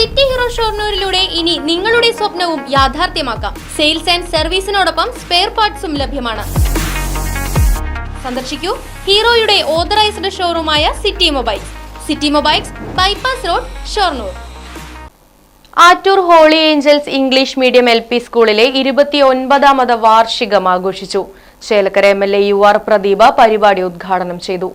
City hero ഷോർണൂരിലൂടെ ഇനി നിങ്ങളുടെ സ്വപ്നവും യാഥാർത്ഥ്യമാക്കാം. സെയിൽസ് ആൻഡ് സർവീസിനോടൊപ്പം സ്പെയർ പാർട്സും ലഭ്യമാണ്. സന്ദർശിക്കൂ ഹീറോയുടെ authorised ഷോറൂമായ city mobiles. City mobiles bypass road Shoranur. Attoor holy angels English medium L P സ്കൂളിലെ ഇരുപത്തിയൊൻപതാമത് വാർഷികം ആഘോഷിച്ചു. Chelakkara M L A U R Pradeep പരിപാടി ഉദ്ഘാടനം ചെയ്തു.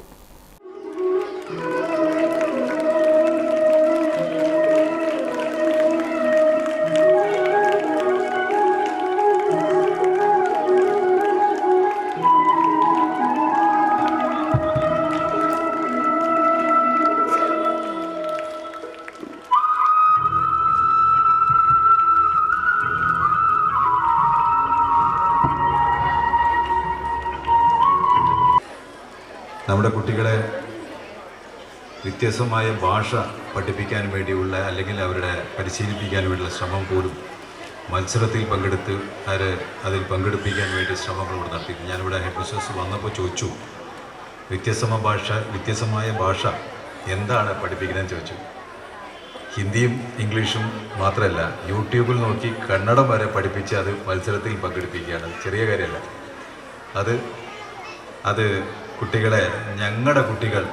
നമ്മുടെ കുട്ടികളെ വ്യത്യസ്തമായ ഭാഷ പഠിപ്പിക്കാൻ വേണ്ടിയുള്ള അല്ലെങ്കിൽ അവരുടെ പരിശീലിപ്പിക്കാൻ വേണ്ടിയുള്ള ശ്രമം പോലും മത്സരത്തിൽ പങ്കെടുത്ത് അവരെ അതിൽ പങ്കെടുപ്പിക്കാൻ വേണ്ടി ശ്രമങ്ങൾ ഇവിടെ നടത്തി ഞാനിവിടെ ഹെഡ് മിസ്റ്റേഴ്സ് വന്നപ്പോൾ ചോദിച്ചു വ്യത്യസ്തമായ ഭാഷ വ്യത്യസ്തമായ ഭാഷ എന്താണ് പഠിപ്പിക്കുന്നതെന്ന് ചോദിച്ചു. ഹിന്ദിയും ഇംഗ്ലീഷും മാത്രമല്ല യൂട്യൂബിൽ നോക്കി കന്നഡം വരെ പഠിപ്പിച്ച് അത് മത്സരത്തിൽ പങ്കെടുപ്പിക്കുകയാണ്. ചെറിയ കാര്യമല്ല. അത് അത് കുട്ടികളെ ഞങ്ങളുടെ കുട്ടികൾ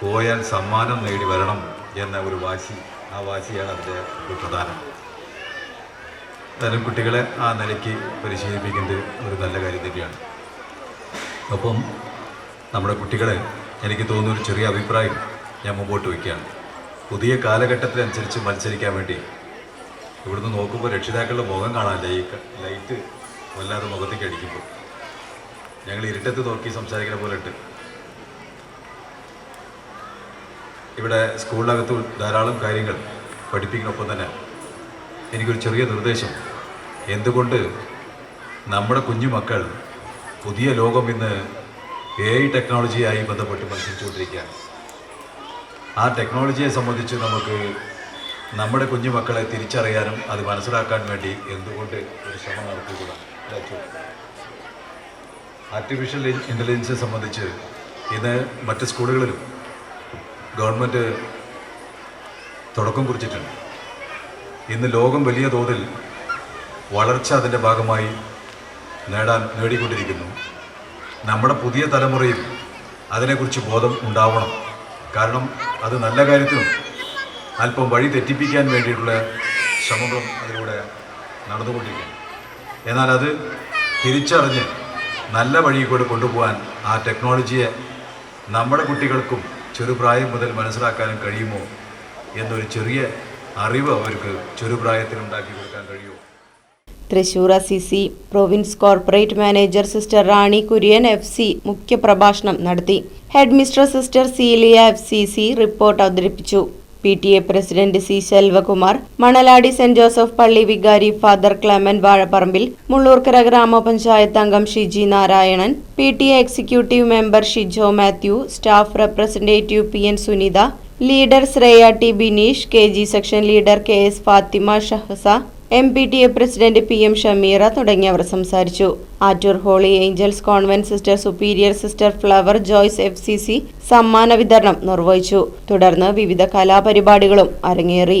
പോയാൽ സമ്മാനം നേടി വരണം എന്ന ഒരു വാശി ആ വാശിയാണ് അതിന്റെ പ്രധാനം. അതായത് കുട്ടികളെ ആ നിലയ്ക്ക് പരിശീലിപ്പിക്കുന്നത് ഒരു നല്ല കാര്യം തന്നെയാണ്. ഒപ്പം നമ്മുടെ കുട്ടികളെ എനിക്ക് തോന്നുന്ന ഒരു ചെറിയ അഭിപ്രായം ഞാൻ മുമ്പോട്ട് വയ്ക്കുകയാണ്. പുതിയ കാലഘട്ടത്തിനനുസരിച്ച് മത്സരിക്കാൻ വേണ്ടി ഇവിടുന്ന് നോക്കുമ്പോൾ രക്ഷിതാക്കളുടെ മുഖം കാണാനില്ല. ഈ ലൈറ്റ് വല്ലാതെ മുഖത്തേക്ക് അടിക്കുമ്പോൾ. ഞങ്ങൾ ഇരുട്ടത്ത് നോക്കി സംസാരിക്കുന്ന പോലെ ഉണ്ട്. ഇവിടെ സ്കൂളിനകത്ത് ധാരാളം കാര്യങ്ങൾ പഠിപ്പിക്കുന്നൊപ്പം തന്നെ എനിക്കൊരു ചെറിയ നിർദ്ദേശം. എന്തുകൊണ്ട് നമ്മുടെ കുഞ്ഞുമക്കൾ പുതിയ ലോകം ഇന്ന് എ ഐ ടെക്നോളജിയായി ബന്ധപ്പെട്ട് മത്സരിച്ചുകൊണ്ടിരിക്കുകയാണ്. ആ ടെക്നോളജിയെ സംബന്ധിച്ച് നമുക്ക് നമ്മുടെ കുഞ്ഞുമക്കളെ തിരിച്ചറിയാനും അത് മനസ്സിലാക്കാൻ വേണ്ടി എന്തുകൊണ്ട് ഒരു ശ്രമം നടത്തിക്കൂടാ ആർട്ടിഫിഷ്യൽ ഇന്റലിജൻസിനെ സംബന്ധിച്ച് ഇന്ന് മറ്റ് സ്കൂളുകളിലും ഗവൺമെന്റ് തുടക്കം കുറിച്ചിട്ടുണ്ട്. ഇന്ന് ലോകം വലിയ തോതിൽ വളർച്ച അതിന്റെ ഭാഗമായി നേടാൻ നേടിക്കൊണ്ടിരിക്കുന്നു. നമ്മുടെ പുതിയ തലമുറയിൽ അതിനെക്കുറിച്ച് ബോധം ഉണ്ടാവണം. കാരണം അത് നല്ല കാര്യത്തിനും അല്പം വഴി തെറ്റിപ്പിക്കാൻ വേണ്ടിയിട്ടുള്ള ശ്രമങ്ങളും അതിലൂടെ നടന്നുകൊണ്ടിരിക്കുന്നു. എന്നാൽ അത് തിരിച്ചറിഞ്ഞ് നല്ല വഴി കൂടെ കൊണ്ടുപോകാൻ ആ ടെക്നോളജിയെ നമ്മുടെ കുട്ടികൾക്കും ചെറുപ്രായം മുതൽ മനസ്സിലാക്കാനും കഴിയുമോ എന്നൊരു ചെറിയ അറിവ് അവർക്ക് ചെറുപ്രായത്തിൽ ഉണ്ടാക്കി കൊടുക്കാൻ കഴിയുമോ? Thrissur Assisi province corporate manager sister Rani Kurian F C മുഖ്യപ്രഭാഷണം നടത്തി. Head mister sister Celia F C C report അവതരിപ്പിച്ചു. P T A president C Selvakumar Manaladi saint Joseph പള്ളി വികാരി ഫാദർ ക്ലെമൻ വാഴപ്പറമ്പിൽ മുള്ളൂർക്കര ഗ്രാമപഞ്ചായത്ത് അംഗം Shiji Narayanan P T A executive member Shijo Mathew staff representative P N Sunitha leader Shreya T Bineesh K G section leader K S Fathima Shahasa M P T A president P M Shameera തുടങ്ങിയവർ സംസാരിച്ചു. Attoor holy angels convent sister superior sister flower Joyce F C C സമ്മാന വിതരണം നിർവഹിച്ചു. തുടർന്ന് വിവിധ കലാപരിപാടികളും അരങ്ങേറി.